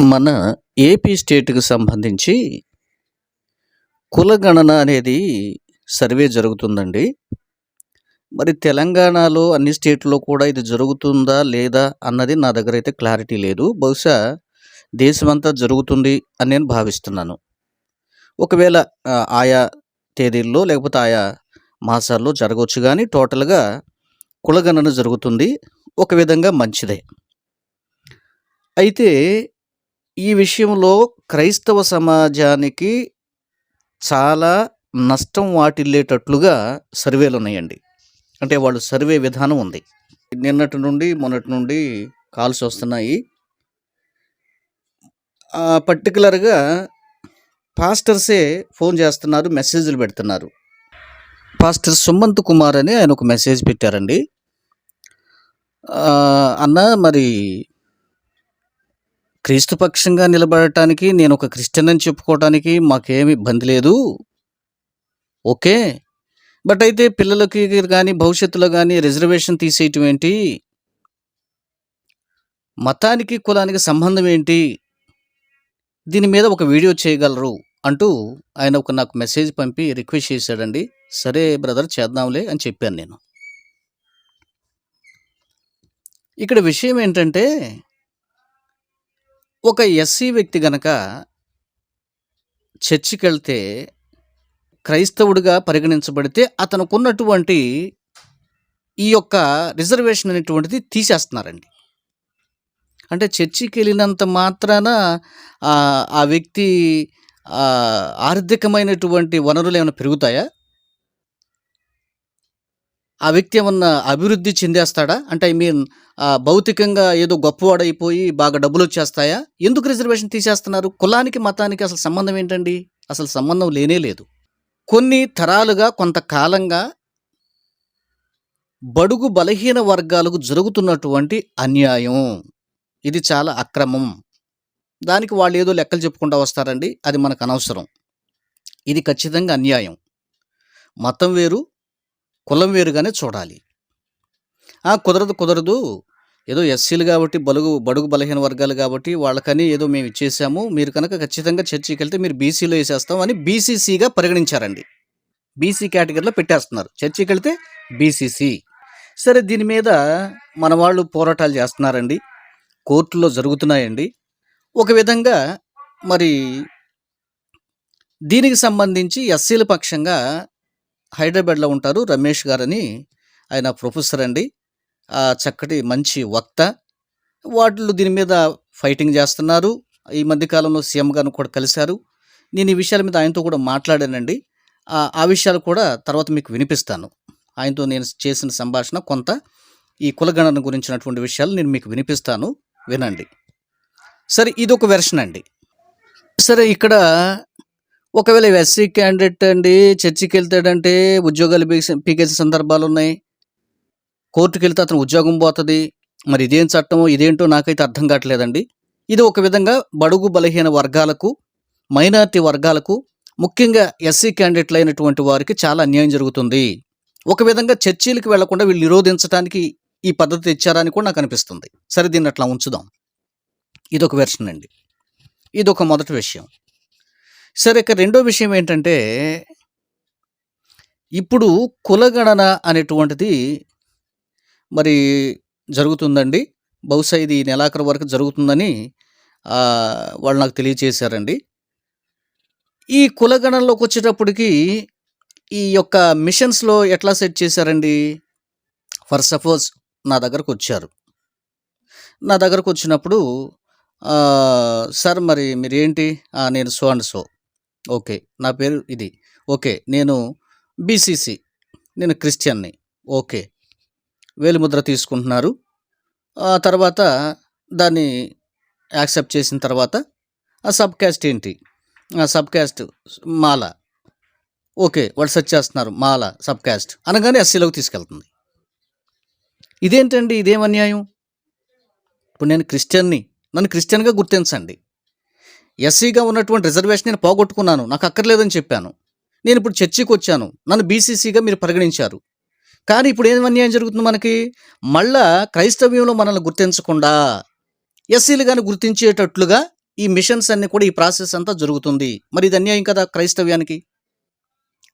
మన ఏపీ స్టేట్‌కి సంబంధించి కులగణన అనేది సర్వే జరుగుతుందండి. మరి తెలంగాణలో అన్ని స్టేట్‌లో కూడా ఇది జరుగుతుందా? లేదా? అన్నది నా దగ్గర అయితే క్లారిటీ లేదు. బహుశా దేశమంతా జరుగుతుంది అని నేను భావిస్తున్నాను. ఒకవేళ ఆయా తేదీల్లో లేకపోతే ఆయా మాసాల్లో జరగవచ్చు కానీ టోటల్‌గా కులగణన జరుగుతుంది. ఒక విధంగా మంచిదే. అయితే ఈ విషయంలో క్రైస్తవ సమాజానికి చాలా నష్టం వాటిల్లేటట్లుగా సర్వేలు ఉన్నాయండి అంటే వాళ్ళు సర్వే విధానం ఉంది. నిన్నటి నుండి, మొన్నటి నుండి కాల్స్ వస్తున్నాయి. పర్టికులర్గా పాస్టర్సే ఫోన్ చేస్తున్నారు. మెసేజ్‌లు పెడుతున్నారు. పాస్టర్ సుమంత్ కుమార్ అని ఆయన ఒక మెసేజ్ పెట్టారండి. అన్న అన్నా మరి క్రీస్తుపక్షంగా నిలబడటానికి నేను ఒక క్రిస్టియన్ అని చెప్పుకోవటానికి మాకేమి ఇబ్బంది లేదు. ఓకే. బట్ అయితే పిల్లలకి కానీ భవిష్యత్తులో కానీ రిజర్వేషన్ తీసేయటం ఏంటి? మతానికి, కులానికి సంబంధం ఏంటి? దీని మీద ఒక వీడియో చేయగలరు అంటూ ఆయన ఒక నాకు మెసేజ్ పంపి రిక్వెస్ట్ చేశాడండి. సరే బ్రదర్ చేద్దాంలే అని చెప్పాను నేను. ఇక్కడ విషయం ఏంటంటే ఒక ఎస్సీ వ్యక్తి గనక చర్చికెళ్తే క్రైస్తవుడిగా పరిగణించబడితే అతనుకున్నటువంటి ఈ యొక్క రిజర్వేషన్ అనేటువంటిది తీసేస్తున్నారండి. అంటే చర్చికి వెళ్ళినంత మాత్రాన ఆ వ్యక్తి ఆర్థికమైనటువంటి వనరులు ఏమైనా పెరుగుతాయా? ఆ వ్యక్తి ఏమన్నా అభివృద్ధి చెందేస్తాడా? అంటే ఐ మీన్ భౌతికంగా ఏదో గొప్పవాడైపోయి బాగా డబ్బులు వచ్చేస్తాయా ఎందుకు రిజర్వేషన్ తీసేస్తున్నారు? కులానికి, మతానికి అసలు సంబంధం ఏంటండి? అసలు సంబంధం లేనే లేదు. కొన్ని తరాలుగా కొంతకాలంగా బడుగు బలహీన వర్గాలకు జరుగుతున్నటువంటి అన్యాయం. ఇది చాలా అక్రమం. దానికి వాళ్ళు ఏదో లెక్కలు చెప్పుకుంటూ వస్తారండి. అది మనకనవసరం. ఇది ఖచ్చితంగా అన్యాయం. మతం వేరు, కులం వేరుగానే చూడాలి. ఆ! కుదరదు, కుదరదు. ఏదో ఎస్సీలు కాబట్టి బలుగు బడుగు బలహీన వర్గాలు కాబట్టి వాళ్ళకని ఏదో మేము ఇచ్చేసాము. మీరు కనుక ఖచ్చితంగా చర్చికెళ్తే మీరు బీసీలో వేసేస్తాం అని బీసీసీగా పరిగణించారండి. బీసీ కేటగిరీలో పెట్టేస్తున్నారు. చర్చికెళ్తే బీసీసీ. సరే దీని మీద మన వాళ్ళు పోరాటాలు చేస్తున్నారండి. కోర్టులో జరుగుతున్నాయండి. ఒక విధంగా మరి దీనికి సంబంధించి ఎస్సీల పక్షంగా హైదరాబాద్‌లో ఉంటారు. రమేష్ గారని ఆయన ప్రొఫెసర్ అండి. చక్కటి మంచి వక్త. వాళ్ళు దీని మీద ఫైటింగ్ చేస్తున్నారు. ఈ మధ్యకాలంలో సీఎం గారిని కూడా కలిశారు. నేను ఈ విషయాల మీద ఆయనతో కూడా మాట్లాడానండి. ఆ విషయాలు కూడా తర్వాత మీకు వినిపిస్తాను. ఆయనతో నేను చేసిన సంభాషణ కొంత ఈ కులగణన గురించినటువంటి విషయాలు నేను మీకు వినిపిస్తాను. వినండి. సరే ఇదొక వెర్షన్ అండి. సరే ఇక్కడ ఒకవేళ ఎస్సీ క్యాండిడేట్ అండి చర్చికి వెళ్తాడంటే ఉద్యోగాలు పీకేసే ఉన్నాయి కోర్టుకి వెళ్తే అతను ఉద్యోగం పోతుంది మరి ఇదేం చట్టమో, ఇదేంటో నాకైతే అర్థం కావట్లేదండి. ఇది ఒక విధంగా బడుగు బలహీన వర్గాలకు, మైనారిటీ వర్గాలకు, ముఖ్యంగా ఎస్సీ క్యాండిడేట్‌లైనటువంటి వారికి చాలా అన్యాయం జరుగుతుంది. ఒక విధంగా చర్చీలకు వెళ్ళకుండా వీళ్ళు నిరోధించటానికి ఈ పద్ధతి తెచ్చారని కూడా నాకు అనిపిస్తుంది సరే దీన్ని అట్లా ఉంచుదాం. ఇదొక వెర్షన్ అండి. ఇదొక మొదటి విషయం. సరే ఇక రెండో విషయం ఏంటంటే ఇప్పుడు కులగణన అనేటువంటిది మరి జరుగుతుందండి. బహుశా ఇది నెలాఖరు వరకు జరుగుతుందని వాళ్ళు నాకు తెలియచేశారండి. ఈ కులగణనలోకి వచ్చేటప్పటికి ఈ యొక్క మిషన్స్‌లో ఎట్లా సెట్ చేశారండి? ఫర్ సపోజ్ నా దగ్గరకొచ్చారు. నా దగ్గరకు వచ్చినప్పుడు సార్ మరి మీరేంటి? నేను సో అండ్ సో. ఓకే. నా పేరు ఇది. ఓకే. నేను బీసీసీ. నేను క్రిస్టియన్‌ని. ఓకే. వేలిముద్ర తీసుకుంటున్నారు. ఆ తర్వాత దాన్ని యాక్సెప్ట్ చేసిన తర్వాత ఆ సబ్ క్యాస్ట్ ఏంటి? ఆ సబ్ క్యాస్ట్ మాల. ఓకే. వాళ్ళు సెర్చ్ చేస్తున్నారు. మాల, సబ్ క్యాస్ట్ అనగానే ఎస్సీలోకి తీసుకెళ్తుంది. ఇదేంటండి? ఇదేం అన్యాయం? ఇప్పుడు నేను క్రిస్టియన్‌ని. నన్ను క్రిస్టియన్‌గా గుర్తించండి. ఎస్సీగా ఉన్నటువంటి రిజర్వేషన్ నేను పోగొట్టుకున్నాను. నాకు అక్కర్లేదని చెప్పాను. నేను ఇప్పుడు చర్చికి వచ్చాను నన్ను బీసీసీగా మీరు పరిగణించారు. కానీ ఇప్పుడు ఏం అన్యాయం జరుగుతుంది మనకి? మళ్ళా క్రైస్తవ్యంలో మనల్ని గుర్తించకుండా ఎస్సీలు కానీ గుర్తించేటట్లుగా ఈ మిషన్స్ అన్ని కూడా ఈ ప్రాసెస్ అంతా జరుగుతుంది మరి ఇది అన్యాయం కదా క్రైస్తవ్యానికి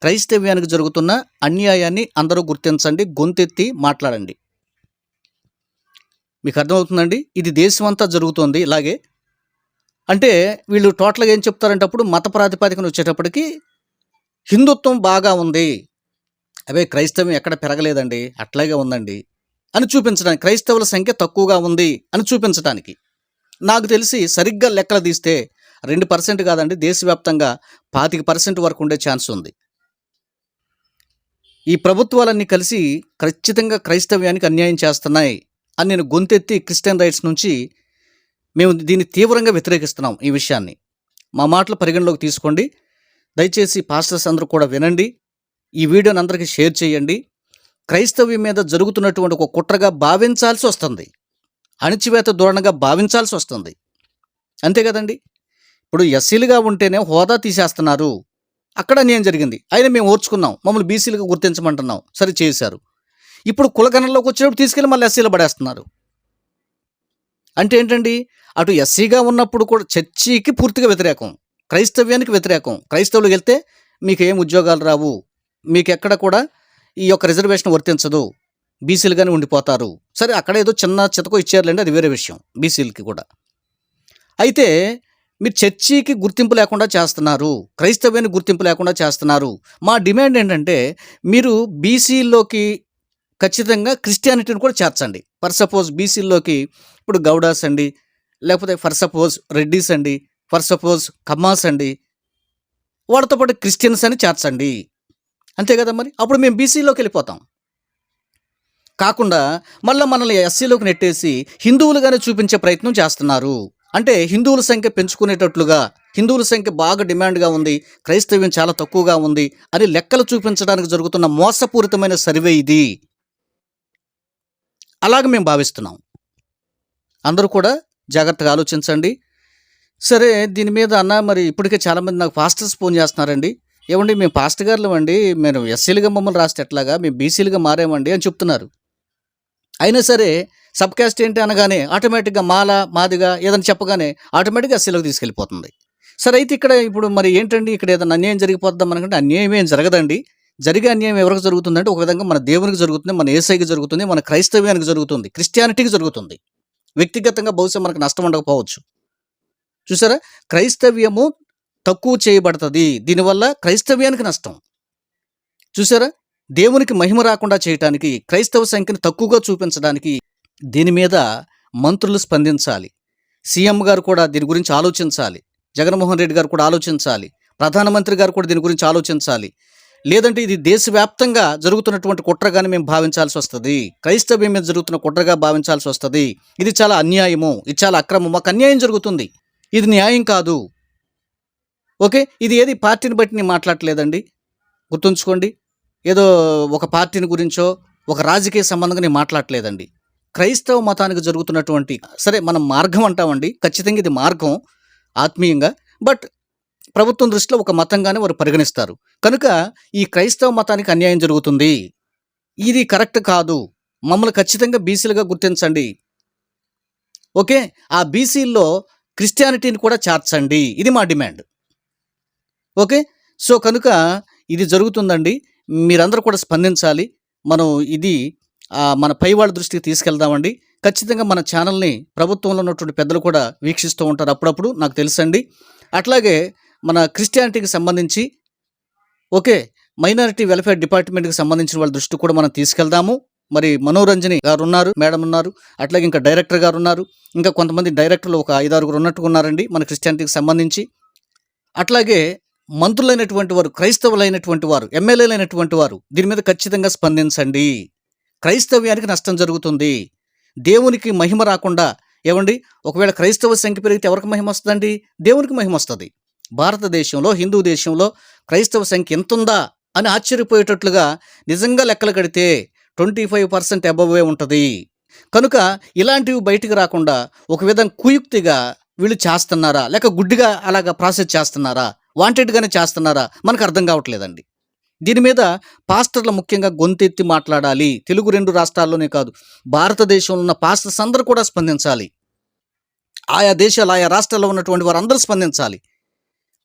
క్రైస్తవ్యానికి జరుగుతున్న అన్యాయాన్ని అందరూ గుర్తించండి గొంతెత్తి మాట్లాడండి మీకు అర్థమవుతుందండి ఇది దేశం అంతా జరుగుతుంది ఇలాగే అంటే వీళ్ళు టోటల్గా ఏం చెప్తారంటే అప్పుడు మత ప్రాతిపాదికన వచ్చేటప్పటికి హిందుత్వం బాగా ఉంది. అవే క్రైస్తవం ఎక్కడ పెరగలేదండి. అట్లాగే ఉందండి. అని చూపించడానికి క్రైస్తవుల సంఖ్య తక్కువగా ఉంది అని చూపించడానికి నాకు తెలిసి సరిగ్గా లెక్కలు తీస్తే రెండు పర్సెంట్ కాదండి దేశవ్యాప్తంగా పాతిక పర్సెంట్ వరకు ఉండే ఛాన్స్ ఉంది. ఈ ప్రభుత్వాలన్నీ కలిసి ఖచ్చితంగా క్రైస్తవ్యానికి అన్యాయం చేస్తున్నాయి అని నేను గొంతెత్తి క్రిస్టియన్ రైట్స్ నుంచి మేము దీన్ని తీవ్రంగా వ్యతిరేకిస్తున్నాం ఈ విషయాన్ని. మా మాటలు పరిగణలోకి తీసుకోండి. దయచేసి పాస్టర్స్ అందరూ కూడా వినండి. ఈ వీడియోని అందరికీ షేర్ చేయండి. క్రైస్తవ్యం మీద జరుగుతున్నటువంటి ఒక కుట్రగా భావించాల్సి వస్తుంది. అణిచివేత ధోరణగా భావించాల్సి వస్తుంది. అంతే కదండి? ఇప్పుడు ఎస్సీలుగా ఉంటేనే హోదా తీసేస్తున్నారు. అక్కడ అన్యాయం జరిగింది. అయినా మేము ఓర్చుకున్నాం. మమ్మల్ని బీసీలుగా గుర్తించమంటున్నాం. సరే చేశారు. ఇప్పుడు కులగణంలోకి వచ్చినప్పుడు తీసుకెళ్ళి మళ్ళీ ఎస్సీలు పడేస్తున్నారు. అంటే ఏంటండి? అటు ఎస్సీగా ఉన్నప్పుడు కూడా చర్చికి పూర్తిగా వ్యతిరేకం క్రైస్తవ్యానికి వ్యతిరేకం. క్రైస్తవులకు వెళ్తే మీకు ఏం ఉద్యోగాలు రావు మీకు ఎక్కడ కూడా ఈ యొక్క రిజర్వేషన్ వర్తించదు బీసీలుగానే ఉండిపోతారు. సరే అక్కడ ఏదో చిన్న చితకో ఇచ్చారులేండి అది వేరే విషయం బీసీలకి కూడా. అయితే మీరు చర్చికి గుర్తింపు లేకుండా చేస్తున్నారు క్రైస్తవ్యానికి గుర్తింపు లేకుండా చేస్తున్నారు. మా డిమాండ్ ఏంటంటే మీరు బీసీల్లోకి ఖచ్చితంగా క్రిస్టియానిటీని కూడా చేర్చండి. ఫర్ సపోజ్ బీసీల్లోకి ఇప్పుడు గౌడాస్ అండి లేకపోతే ఫర్ సపోజ్ రెడ్డీస్ అండి ఫర్ సపోజ్ కమ్మాస్ అండి వాటితో పాటు క్రిస్టియన్స్ అని చేర్చండి అంతే కదా మరి? అప్పుడు మేము బీసీలోకి వెళ్ళిపోతాం. కాకుండా మళ్ళీ మనల్ని ఎస్సీలోకి నెట్టేసి హిందువులుగానే చూపించే ప్రయత్నం చేస్తున్నారు. అంటే హిందువుల సంఖ్య పెంచుకునేటట్లుగా హిందువుల సంఖ్య బాగా డిమాండ్గా ఉంది క్రైస్తవ్యం చాలా తక్కువగా ఉంది అని లెక్కలు చూపించడానికి జరుగుతున్న మోసపూరితమైన సర్వే ఇది. అలాగే మేము భావిస్తున్నాం. అందరూ కూడా జాగ్రత్తగా ఆలోచించండి. సరే దీని మీద అన్న మరి ఇప్పటికే చాలామంది నాకు పాస్టర్స్ ఫోన్ చేస్తున్నారండి. ఏమండి మేము పాస్టర్ గారులు అండి. మేము ఎస్సీలుగా మమ్మల్ని రాస్తే ఎట్లాగా? మేము బీసీలుగా మారామండి అని చెప్తున్నారు. అయినా సరే సబ్ క్యాస్ట్ ఏంటి అనగానే ఆటోమేటిక్గా మాల మాదిగా ఏదైనా చెప్పగానే ఆటోమేటిక్గా ఎస్సీలకు తీసుకెళ్ళిపోతుంది. సరే అయితే ఇక్కడ ఇప్పుడు మరి ఏంటండి? ఇక్కడ ఏదైనా అన్యాయం జరిగిపోద్దాం అనుకుంటే అన్యాయం ఏం జరగదండి. జరిగే అన్యాయం ఎవరికి జరుగుతుందంటే ఒక విధంగా మన దేవునికి జరుగుతుంది మన ఏసైకి జరుగుతుంది మన క్రైస్తవ్యానికి జరుగుతుంది క్రిస్టియానిటీకి జరుగుతుంది. వ్యక్తిగతంగా బహుశా మనకు నష్టం ఉండకపోవచ్చు. చూసారా? క్రైస్తవ్యము తక్కువ చేయబడుతుంది. దీనివల్ల క్రైస్తవ్యానికి నష్టం. చూసారా? దేవునికి మహిమ రాకుండా చేయటానికి క్రైస్తవ సంఖ్యను తక్కువగా చూపించడానికి దీని మీద మంత్రులు స్పందించాలి. సీఎం గారు కూడా దీని గురించి ఆలోచించాలి. జగన్మోహన్ రెడ్డి గారు కూడా ఆలోచించాలి. ప్రధానమంత్రి గారు కూడా దీని గురించి ఆలోచించాలి. లేదంటే ఇది దేశవ్యాప్తంగా జరుగుతున్నటువంటి కుట్రగానే మేము భావించాల్సి వస్తుంది. క్రైస్తవ్యం మీద జరుగుతున్న కుట్రగా భావించాల్సి వస్తుంది. ఇది చాలా అన్యాయము. ఇది చాలా అక్రమం మాకు అన్యాయం జరుగుతుంది. ఇది న్యాయం కాదు. ఓకే? ఇది ఏది? పార్టీని బట్టి నేను మాట్లాడలేదండి గుర్తుంచుకోండి. ఏదో ఒక పార్టీని గురించో ఒక రాజకీయ సంబంధంగా నేను మాట్లాడలేదండి క్రైస్తవ మతానికి జరుగుతున్నటువంటి సరే మనం మార్గం అంటామండి. ఖచ్చితంగా ఇది మార్గం ఆత్మీయంగా. బట్ ప్రభుత్వం దృష్టిలో ఒక మతంగానే వారు పరిగణిస్తారు. కనుక ఈ క్రైస్తవ మతానికి అన్యాయం జరుగుతుంది. ఇది కరెక్ట్ కాదు. మమ్మల్ని ఖచ్చితంగా బీసీలుగా గుర్తించండి. ఓకే? ఆ బీసీల్లో క్రిస్టియానిటీని కూడా చేర్చండి. ఇది మా డిమాండ్. ఓకే? సో కనుక ఇది జరుగుతుందండి. మీరందరూ కూడా స్పందించాలి. మనం ఇది మన పై వాళ్ళ దృష్టికి తీసుకెళ్దామండి. ఖచ్చితంగా మన ఛానల్ని ప్రభుత్వంలో ఉన్నటువంటి పెద్దలు కూడా వీక్షిస్తూ ఉంటారు అప్పుడప్పుడు నాకు తెలుసండి. అట్లాగే మన క్రిస్టియానిటీకి సంబంధించి ఓకే మైనారిటీ వెల్ఫేర్ డిపార్ట్మెంట్కి సంబంధించిన వాళ్ళ దృష్టి కూడా మనం తీసుకెళ్దాము. మరి మనోరంజని గారు ఉన్నారు మేడం ఉన్నారు అట్లాగే ఇంకా డైరెక్టర్ గారు ఉన్నారు ఇంకా కొంతమంది డైరెక్టర్లు ఒక ఐదారుగురు ఉన్నట్టుగా ఉన్నారండి మన క్రిస్టియానిటీకి సంబంధించి. అట్లాగే మంత్రులైనటువంటి వారు క్రైస్తవులైనటువంటి వారు ఎమ్మెల్యేలైనటువంటి వారు దీని మీద ఖచ్చితంగా స్పందించండి. క్రైస్తవ్యానికి నష్టం జరుగుతుంది. దేవునికి మహిమ రాకుండా ఏమండి? ఒకవేళ క్రైస్తవ సంఖ్య పెరిగితే ఎవరికి మహిమ వస్తుందండి? దేవునికి మహిమ వస్తుంది. భారతదేశంలో హిందూ దేశంలో క్రైస్తవ సంఖ్య ఎంత ఉందా అని ఆశ్చర్యపోయేటట్లుగా నిజంగా లెక్కలు కడితే ట్వంటీ ఫైవ్ పర్సెంట్ అబవ్వే ఉంటుంది. కనుక ఇలాంటివి బయటికి రాకుండా ఒక విధంగా కుయుక్తిగా వీళ్ళు చేస్తున్నారా? లేక గుడ్డిగా అలాగా ప్రాసెస్ చేస్తున్నారా? వాంటెడ్గానే చేస్తున్నారా? మనకు అర్థం కావట్లేదండి. దీని మీద పాస్టర్లు ముఖ్యంగా గొంతెత్తి మాట్లాడాలి. తెలుగు రెండు రాష్ట్రాల్లోనే కాదు భారతదేశంలో ఉన్న పాస్టర్స్ అందరూ కూడా స్పందించాలి. ఆయా దేశాలు ఆయా రాష్ట్రాల్లో ఉన్నటువంటి వారందరూ స్పందించాలి.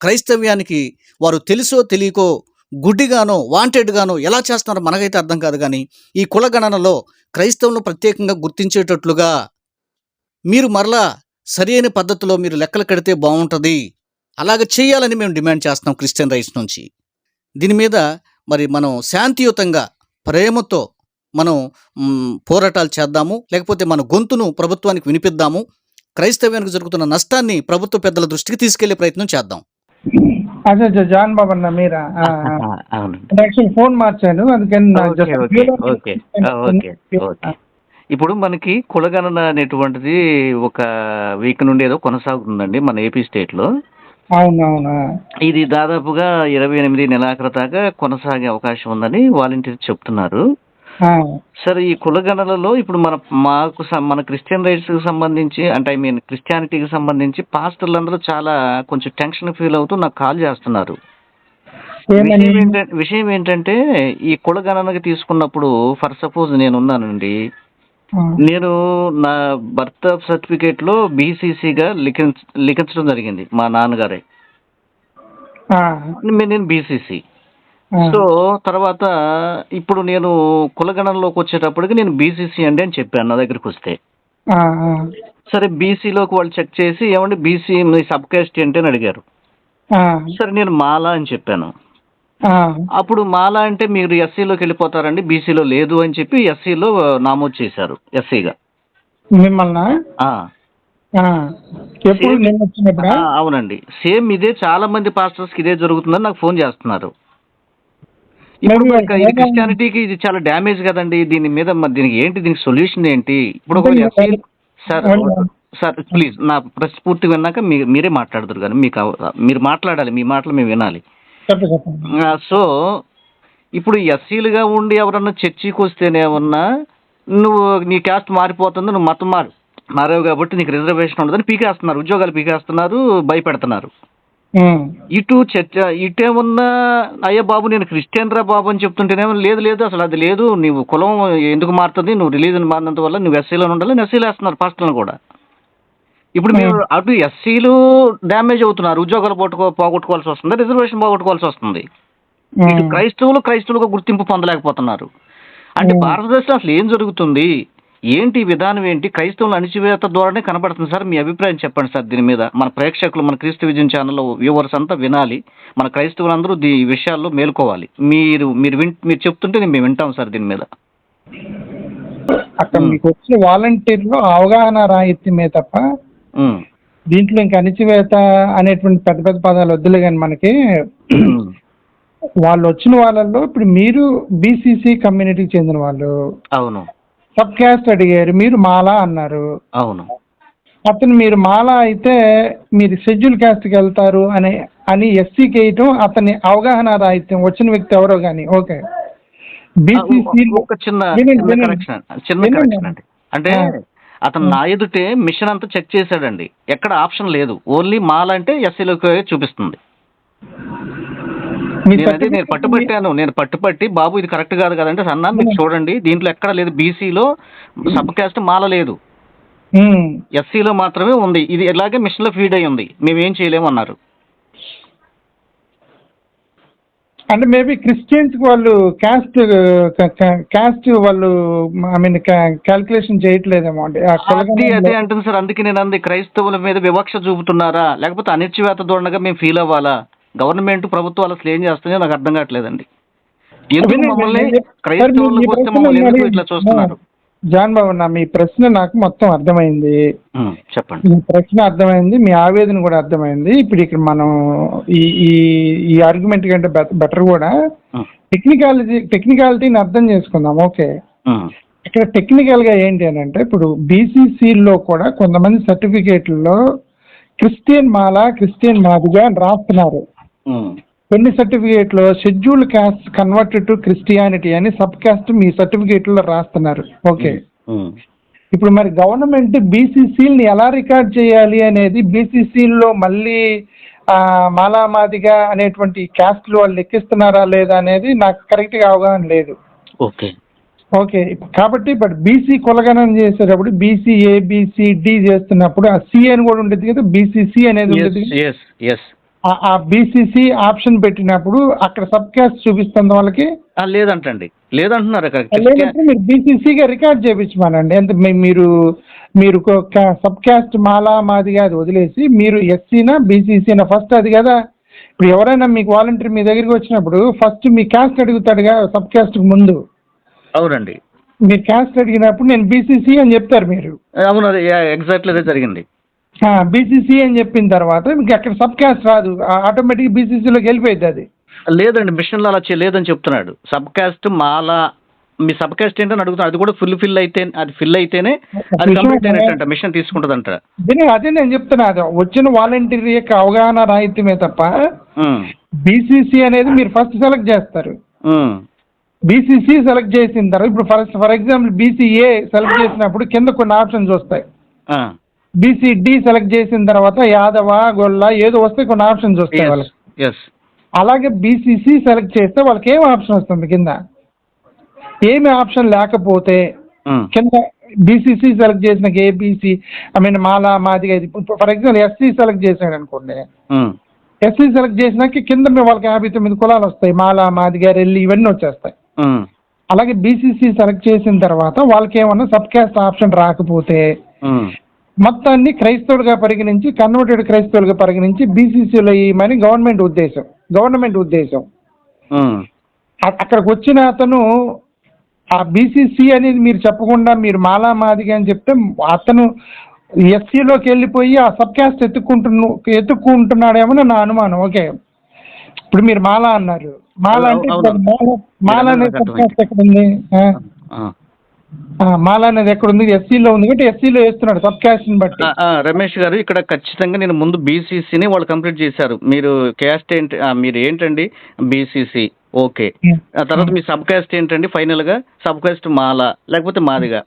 క్రైస్తవ్యానికి వారు తెలుసో తెలియకో గుడ్డిగానో వాంటెడ్గానో ఎలా చేస్తున్నారో మనకైతే అర్థం కాదు కానీ ఈ కులగణనలో క్రైస్తవులను ప్రత్యేకంగా గుర్తించేటట్లుగా మీరు మరలా సరైన పద్ధతిలో మీరు లెక్కలు కడితే బాగుంటుంది. అలాగ చేయాలని మేము డిమాండ్ చేస్తున్నాం క్రిస్టియన్ రైట్స్ నుంచి. దీని మీద మరి మనం శాంతియుతంగా ప్రేమతో మనం పోరాటాలు చేద్దాము లేకపోతే మన గొంతును ప్రభుత్వానికి వినిపిద్దాము క్రైస్తవ్యానికి జరుగుతున్న నష్టాన్ని ప్రభుత్వ పెద్దల దృష్టికి తీసుకెళ్ళే ప్రయత్నం చేద్దాం. అచ్చా అచ్చా జాన్ బాబు అన్న మీరా? యాక్చువల్ ఫోన్ మార్చాను అందుకని ఇప్పుడు మనకి కులగణన అనేటువంటిది ఒక వీక్ నుండి ఏదో కొనసాగుతుందండి మన ఏపీ స్టేట్లో అవునవునా ఇది దాదాపుగా ఇరవై ఎనిమిది నెలాఖరు దాకా కొనసాగే అవకాశం ఉందని వాలంటీర్స్ చెప్తున్నారు. సరే ఈ కులగణనలో ఇప్పుడు మన మాకు మన క్రిస్టియన్ రైట్స్కి సంబంధించి అంటే ఐ మీన్ క్రిస్టియానిటీకి సంబంధించి పాస్టర్లు అందరూ చాలా కొంచెం టెన్షన్ ఫీల్ అవుతూ నాకు కాల్ చేస్తున్నారు. విషయం ఏంటంటే విషయం ఏంటంటే ఈ కులగణనకి తీసుకున్నప్పుడు ఫర్ సపోజ్ నేను ఉన్నానండి నేను నా బర్త్ సర్టిఫికేట్లో బీసీసీగా లిఖించ లిఖించడం జరిగింది మా నాన్నగారే. నేను బీసీసీ. సో తర్వాత ఇప్పుడు నేను కులగణనలోకి వచ్చేటప్పటికి నేను బీసీసీ అండి అని చెప్పాను నా దగ్గరికి వస్తే. సరే బీసీలోకి వాళ్ళు చెక్ చేసి ఏమంటే బీసీ మీ సబ్ కాస్ట్ ఏంటి అని అడిగారు. సరే నేను మాలా అని చెప్పాను. అప్పుడు మాలా అంటే మీరు ఎస్సీలోకి వెళ్ళిపోతారండి బీసీలో లేదు అని చెప్పి ఎస్సీలో నమోదు చేశారు ఎస్సీగా మిమ్మల్నా? అవునండి. సేమ్ ఇదే చాలా మంది పాస్టర్స్కి ఇదే జరుగుతుందని నాకు ఫోన్ చేస్తున్నారు. ఇప్పుడు ఇది క్రిస్టియానిటీకి ఇది చాలా డ్యామేజ్ కదండి. దీని మీద మరి దీనికి ఏంటి? దీనికి సొల్యూషన్ ఏంటి? ఇప్పుడు ఒక సార్. సార్ ప్లీజ్ నా ప్రశ్న పూర్తి విన్నాక మీ- మీరే మాట్లాడుతారు కానీ మీకు మీరు మాట్లాడాలి మీ మాటలు మేము వినాలి. సో ఇప్పుడు ఎస్సీలుగా ఉండి ఎవరన్నా చర్చికి వస్తేనేమన్నా నువ్వు నీ క్యాస్ట్ మారిపోతుంది నువ్వు మతం మారు మారావు కాబట్టి నీకు రిజర్వేషన్ ఉండదని పీకేస్తున్నారు. ఉద్యోగాలు పీకేస్తున్నారు భయపెడుతున్నారు. ఇటు చర్చ ఇటేమన్నా అయ్యా బాబు నేను క్రిస్టియన్ రా బాబు అని చెప్తుంటేనేమో లేదు లేదు అసలు అది లేదు. నీవు కులం ఎందుకు మారుతుంది? నువ్వు రిలీజన్ మారినంత వల్ల నువ్వు ఎస్సీలో ఉండాలి ఎస్సీలో వేస్తున్నారు పాస్టర్లను కూడా. ఇప్పుడు మీరు అటు ఎస్సీలు డ్యామేజ్ అవుతున్నారు ఉద్యోగాలు పోగొట్టుకో పోగొట్టుకోవాల్సి వస్తుంది రిజర్వేషన్ పోగొట్టుకోవాల్సి వస్తుంది. ఇటు క్రైస్తవులు క్రైస్తవులుగా గుర్తింపు పొందలేకపోతున్నారు. అంటే. భారతదేశం అసలు ఏం జరుగుతుంది? ఏంటి విధానం ఏంటి? క్రైస్తవుల అణిచివేత ద్వారానే కనబడుతుంది సార్. మీ అభిప్రాయం చెప్పండి సార్ దీని మీద. మన ప్రేక్షకులు మన క్రీస్తు విజయం ఛానల్లో వ్యూవర్స్ అంతా వినాలి. మన క్రైస్తవులందరూ దీ ఈ విషయాల్లో మేల్కోవాలి. మీరు మీరు విన్ మీరు చెప్తుంటే మేము వింటాం సార్ దీని మీద. అక్కడ. మీకు వచ్చిన వాలంటీర్లో అవగాహన రాహిత్యమే తప్ప. దీంట్లో ఇంకా అణిచివేత అనేటువంటి పెద్ద పెద్ద పదాలు వద్దులే కానీ మనకి. వాళ్ళు వచ్చిన వాళ్ళల్లో ఇప్పుడు మీరు బీసీసీ కమ్యూనిటీకి చెందిన వాళ్ళు అవును. సబ్ క్యాస్ట్ అడిగారు మీరు మాలా అన్నారు. అవును. అతను మీరు మాలా అయితే మీరు షెడ్యూల్ క్యాస్ట్కి వెళ్తారు అని అని ఎస్సీకి వేయటం అతని అవగాహన రాహిత్యం వచ్చిన వ్యక్తి ఎవరో కానీ ఓకే. బీసీసీ ఒక చిన్న వినండి, చిన్న వినండి. కరెక్షన్ చిన్న వినండి. కరెక్షన్ అండి. అంటే. అతను నా ఎదుటే మిషన్ అంతా చెక్ చేశాడండి. ఎక్కడ ఆప్షన్ లేదు. ఓన్లీ మాల్ అంటే ఎస్సీలోకి చూపిస్తుంది. అదే నేను పట్టుపట్టాను నేను పట్టుపట్టి బాబు ఇది కరెక్ట్ కాదు కదంటే అన్నా మీరు చూడండి. దీంట్లో ఎక్కడ లేదు. బీసీలో సబ్ కాస్ట్ మాల లేదు. ఎస్సీలో మాత్రమే ఉంది. ఇది ఇలాగే మిషన్లో ఫీడ్ అయి ఉంది. మేము ఏం చేయలేము అన్నారు అంటే మేబీ క్రిస్టియన్స్ వాళ్ళు క్యాస్ట్ క్యాస్ట్ వాళ్ళు ఐ మీన్ క్యాల్కులేషన్ చేయట్లేదేమో అది కులగణనలో- అదే అంటుంది సార్. అందుకే నేను అంది క్రైస్తవుల మీద వివక్ష చూపుతున్నారా? లేకపోతే అనిశ్చివేత ధోరణిగా మేము ఫీల్ అవ్వాలా? గవర్నమెంట్ ప్రభుత్వాలు అసలు ఏం చేస్తున్నాయో నాకు అర్థం కావట్లేదండి. ఎందుకు మమ్మల్ని క్రైస్తవులకు వస్తే మమ్మల్ని ఎందుకు ఇట్లా చూస్తున్నారు. జాన్ బాబు నా మీ ప్రశ్న నాకు మొత్తం అర్థమైంది. చెప్పండి. మీ ప్రశ్న అర్థమైంది మీ ఆవేదన కూడా అర్థమైంది. ఇప్పుడు ఇక్కడ మనం ఈ ఈ ఈ ఆర్గ్యుమెంట్ కంటే బెటర్ కూడా టెక్నికాలజీ టెక్నికాలిటీని అర్థం చేసుకుందాం ఓకే. ఇక్కడ టెక్నికల్గా ఏంటి అని అంటే ఇప్పుడు బీసీసీలో కూడా కొంతమంది సర్టిఫికేట్లలో క్రిస్టియన్ మాల క్రిస్టియన్ మాదిగా అని రాస్తున్నారు. కొన్ని సర్టిఫికేట్లో schedule caste converted to Christianity అని సబ్ క్యాస్ట్ మీ సర్టిఫికేట్లో రాస్తున్నారు. ఓకే. ఉమ్. ఇప్పుడు మరి గవర్నమెంట్ బీసీసీని ఎలా రికార్డ్ చేయాలి అనేది బీసీసీలో మళ్ళీ ఆ, మాలామాదిగా అనేటువంటి క్యాస్ట్లు వాళ్ళు లెక్కిస్తున్నారా లేదా అనేది నాకు కరెక్ట్గా అవగాహన లేదు. ఓకే. ఓకే. కాబట్టి బట్ బీసీ కులగణన చేసేటప్పుడు బీసీ ఏ బీసీ డి చేస్తున్నప్పుడు ఆ సి అని కూడా ఉంటుంది కదా బీసీసీ అనేది ఎస్ ఆ- బీసీసీ ఆప్షన్ పెట్టినప్పుడు అక్కడ సబ్ క్యాస్ట్ చూపిస్తుంది వాళ్ళకి? లేదంటండి. లేదంటున్నారు అక్కడ. బీసీసీగా రికార్డ్ చేయించమనండి ఎంత మీరు మీరు సబ్ క్యాస్ట్ మాలా మాది అది వదిలేసి మీరు ఎస్సీనా బీసీసీనా ఫస్ట్ అది కదా? ఇప్పుడు ఎవరైనా మీకు వాలంటీర్ మీ దగ్గరికి వచ్చినప్పుడు ఫస్ట్ మీ క్యాస్ట్ అడుగుతాడుగా సబ్ క్యాస్ట్కి ముందు. అవునండి. మీరు క్యాస్ట్ అడిగినప్పుడు నేను బీసీసీ అని చెప్తారు మీరు. అవును ఎగ్జాక్ట్లీ అదే జరిగింది. బీసీసీ అని చెప్పిన తర్వాత మీకు అక్కడ సబ్ క్యాస్ట్ రాదు. ఆటోమేటిక్ బీసీసీలోకి వెళ్ళిపోయింది అది. లేదండి మిషన్లో అలా చేయలేదని చెప్తున్నాడు. సబ్ కాస్ట్ మాల మీ సబ్ కాస్ట్ ఏంటని అడుగుతాను అది కూడా ఫుల్ ఫిల్ అయితే అది ఫిల్ అయితేనే అది కంప్లీట్ అయినట్టంట మిషన్ తీసుకుంటుందంట. దీని అదే నేను చెప్తున్నా అది వచ్చిన వాలంటీర్ యొక్క అవగాహన రాహిత్యమే తప్ప బీసీసీ అనేది మీరు ఫస్ట్ సెలెక్ట్ చేస్తారు. బీసీసీ సెలెక్ట్ చేసిన తర్వాత ఇప్పుడు for for example BCA select చేసినప్పుడు కింద కొన్ని ఆప్షన్స్ వస్తాయి. ఆ, బీసీడి సెలెక్ట్ చేసిన తర్వాత యాదవ గొల్ల ఏదో వస్తే కొన్ని ఆప్షన్స్ వస్తాయి వాళ్ళకి. అలాగే బీసీసీ సెలెక్ట్ చేస్తే వాళ్ళకి ఏం ఆప్షన్ వస్తుంది కింద? ఏమి ఆప్షన్ లేకపోతే ఉమ్, కింద బీసీసీ సెలెక్ట్ చేసిన ABC I mean Mala Madiga ఇది. ఫర్ ఎగ్జాంపుల్ ఎస్సీ సెలెక్ట్ చేశాడు అనుకోండి. ఎస్సీ సెలెక్ట్ చేసినాక కింద వాళ్ళకి యాభై తొమ్మిది కులాలు వస్తాయి. మాలా మాదిగా రెల్లి ఇవన్నీ వచ్చేస్తాయి. ఉమ్, అలాగే బీసీసీ సెలెక్ట్ చేసిన తర్వాత వాళ్ళకి ఏమన్నా సబ్ క్యాస్ట్ ఆప్షన్ రాకపోతే మొత్తాన్ని క్రైస్తవుడిగా పరిగణించి కన్వర్టెడ్ క్రైస్తవులుగా పరిగణించి బీసీసీలో ఇవ్వమని గవర్నమెంట్ ఉద్దేశం. గవర్నమెంట్ ఉద్దేశం. అక్కడికి వచ్చిన అతను ఆ బీసీసీ అనేది మీరు చెప్పకుండా మీరు మాలా మాదిగా అని చెప్తే అతను ఎస్సీలోకి వెళ్ళిపోయి ఆ సబ్ క్యాస్ట్ ఎత్తుక్కుంటున్న ఎత్తుక్కుంటున్నాడేమో నా అనుమానం. ఓకే. ఇప్పుడు మీరు మాలా అన్నారు. మాలా అంటే మాల మాల అనేది సబ్. క్యాస్ట్ ఎక్కడ ఉంది మాల అనేది ఎక్కడ ఉంది ఎస్సీలో ఉంది కాబట్టి ఎస్సీలో వేస్తున్నాడు సబ్ క్యాస్ట్ని బట్టి. రమేష్ గారు ఇక్కడ ఖచ్చితంగా నేను ముందు బీసీసీని వాళ్ళు కంప్లీట్ చేశారు. మీరు క్యాస్ట్ ఏంటి మీరు ఏంటండి? BCC okay. ఆ తర్వాత మీ సబ్ కాస్ట్ ఏంటండి? ఫైనల్గా సబ్ కాస్ట్ మాల లేకపోతే మాదిగా.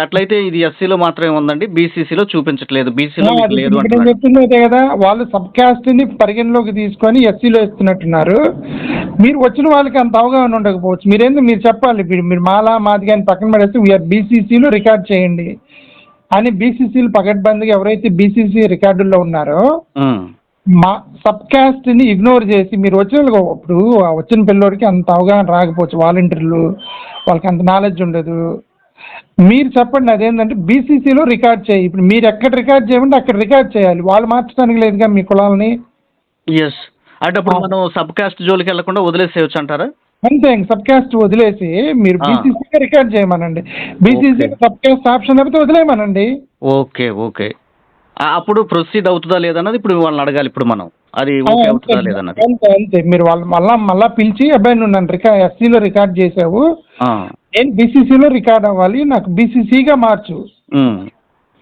అట్లయితే ఇది ఎస్సీలో మాత్రమే ఉందండి బీసీసీలో చూపించట్లేదు. బీసీలో లేదు అదే కదా వాళ్ళు సబ్ క్యాస్ట్ని పరిగణలోకి తీసుకొని ఎస్సీలో ఇస్తున్నట్టున్నారు. మీరు వచ్చిన వాళ్ళకి అంత అవగాహన ఉండకపోవచ్చు. మీరేందో మీరు చెప్పాలి మీరు మాలా మాది కానీ పక్కన పడేస్తే వీఆర్ బీసీసీలో రికార్డ్ చేయండి. అని బీసీసీలు పకడ్బందీగా ఎవరైతే బీసీసీ రికార్డుల్లో ఉన్నారో మా సబ్ క్యాస్ట్ని ఇగ్నోర్ చేసి మీరు వచ్చిన ఇప్పుడు ఆ వచ్చిన పిల్లోడికి అంత అవగాహన రాకపోవచ్చు వాలంటీర్లు వాళ్ళకి అంత నాలెడ్జ్ ఉండదు. మీరు చెప్పండి అదేంటంటే బీసీసీలో రికార్డ్ చేయి. ఇప్పుడు మీరు ఎక్కడ రికార్డ్ చేయమంటే అక్కడ రికార్డ్ చేయాలి. వాళ్ళు మార్చడానికి లేదుగా మీ కులాలని. ఎస్ అంటే అప్పుడు మనం సబ్ కాస్ట్ జోలికి వెళ్ళకుండా వదిలేసేయచ్చు అంటారా? అంతే ఇంక సబ్ క్యాస్ట్ వదిలేసి మీరు ఆ. బీసీసీగా రికార్డ్ చేయమనండి. బీసీసీ. సబ్ క్యాస్ట్ ఆప్షన్ లేకపోతే వదిలేయమనండి. ఓకే ఓకే అప్పుడు ప్రొసీడ్ అవుతుందా లేదన్నది ఇప్పుడు వాళ్ళని అడగాలి ఇప్పుడు మనం. అది ఓకే అంతే అవుతుందా లేదన్నది? అంతే అంతే. మీరు వాళ్ళు మళ్ళా మళ్ళా పిలిచి అబ్బాయి నువ్వు నన్ను రికా ఎస్సీలో రికార్డ్ చేసావు. ఆ, నేను బీసీసీలో రికార్డ్ అవ్వాలి నాకు బీసీసీగా మార్చు. ఉమ్,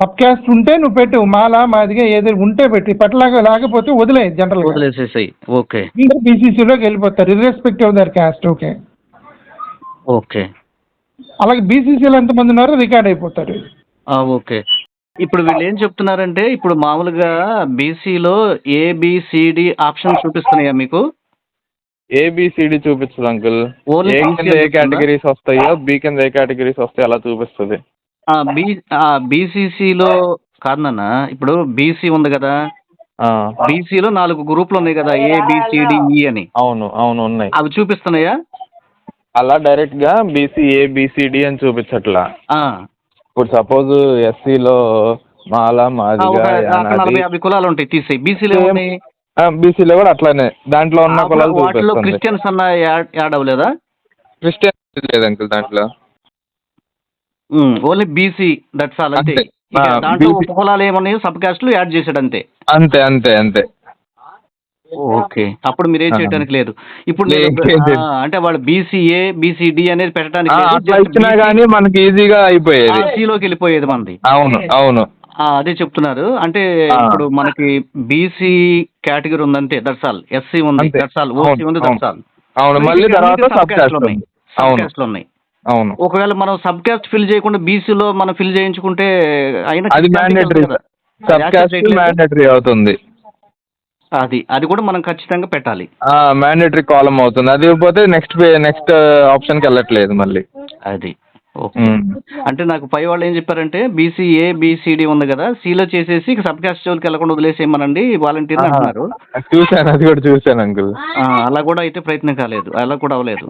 సబ్ క్యాస్ట్ ఉంటే నువ్వు పెట్టు మాలా మాదిగా ఏదో ఉంటే పెట్టు. పెట్టలాగా లేకపోతే వదిలే జనరల్ వదిలేసేసాయి. ఓకే. అందరూ బీసీసీలోకి వెళ్ళిపోతారు. Irrespective of their caste okay okay. అలాగే బీసీసీలో ఎంతమంది ఉన్నారో రికార్డ్ అయిపోతారు. ఆ, ఓకే. ఇప్పుడు వీళ్ళు ఏం చెప్తున్నారంటే ఇప్పుడు మామూలుగా బీసీలో ఏబిసిడి ఆప్షన్ చూపిస్తున్నాయా మీకు? ఏబిసిడి చూపిస్తుంది అంకుల్. Only ఏ కింద ఏ? కేటగిరీస్ వస్తాయో బి కింద ఏ కేటగిరీస్ వస్తాయో అలా చూపిస్తుంది. బి బీసీసీలో కాదు నాన్న ఇప్పుడు బీసీ ఉంది కదా. బీసీలో నాలుగు గ్రూపులు ఉన్నాయి కదా ఏబిసిడిఈ అని. అవును అవును ఉన్నాయి. అవి చూపిస్తున్నాయా? అలా డైరెక్ట్గా బీసీ ఏ బిసిడి అని చూపించట్లా. ఇప్పుడు సపోజ్ ఎస్సీలో మాల మాదిగా ఒక అక్కడ యానాది నలభై యాభై కులాలు ఉంటాయి తీసేయి. బీసీలో Same. ఏమున్నాయి? బీసీలో కూడా అట్లానే. దాంట్లో ఉన్న కులాలు వాటిలో చూపిస్తుంది. క్రిస్టియన్స్ అన్న యాడ్ యాడ్ అవ్వలేదా? క్రిస్టియన్ లేదు అంకుల్ దాంట్లో. ఓన్లీ బీసీ దట్స్ ఆల్ అంతే. అంతే. ఇక ఆ, దాంట్లో BC. ఉపకులాలు ఏమన్నాయో సబ్ కాస్ట్లు యాడ్ చేశాడు అంతే. అంతే అంతే అంతే. ఓకే. అప్పుడు మీరేం చేయడానికి లేదు. ఇప్పుడు నేను- అంటే వాళ్ళు బీసీఏ బీసీడి అనేది పెట్టడానికి ఇచ్చినా గానీ మనకి ఈజీగా అయిపోయేది. సిలోకి వెళ్ళిపోయేది మనది. అవును అవును. ఆ, అదే చెప్తున్నారు. అంటే. ఇప్పుడు మనకి బీసీ కేటగిరీ ఉందంటే దట్స్ ఆల్ ఎస్సీ ఉంది ఆల్ ఓసీ ఉంది దట్స్ ఆల్ అవును మళ్ళీ తర్వాత సబ్ కాస్ట్ ఉన్నాయి సబ్ కాస్ట్లు ఉన్నాయి అవును. ఒకవేళ మనం సబ్ కాస్ట్ ఫిల్ చేయకుండా బీసీలో మనం ఫిల్ చేయించుకుంటే అయినా అది మ్యాండేటరీ. Sub caste. మ్యాండేటరీ అవుతుంది. అది అది కూడా మనం ఖచ్చితంగా పెట్టాలి. మ్యాండేటరీ కాలం అవుతుంది. అది ఇవ్వకపోతే నెక్స్ట్ నెక్స్ట్ ఆప్షన్కి వెళ్ళట్లేదు మళ్ళీ. అది. ఓకే. అంటే నాకు పై వాళ్ళు ఏం చెప్పారంటే బీసీ ఏ బీసీడీ ఉంది కదా సిలో చేసేసి సబ్ క్యాస్ట్ జోలికి వెళ్ళకుండా వదిలేసేయమనండి వాలంటీర్. అంటున్నారు. చూశాను అది కూడా చూశాను అంకుల్. అలా కూడా అయితే ప్రయత్నం కాలేదు. అలా కూడా అవ్వలేదు.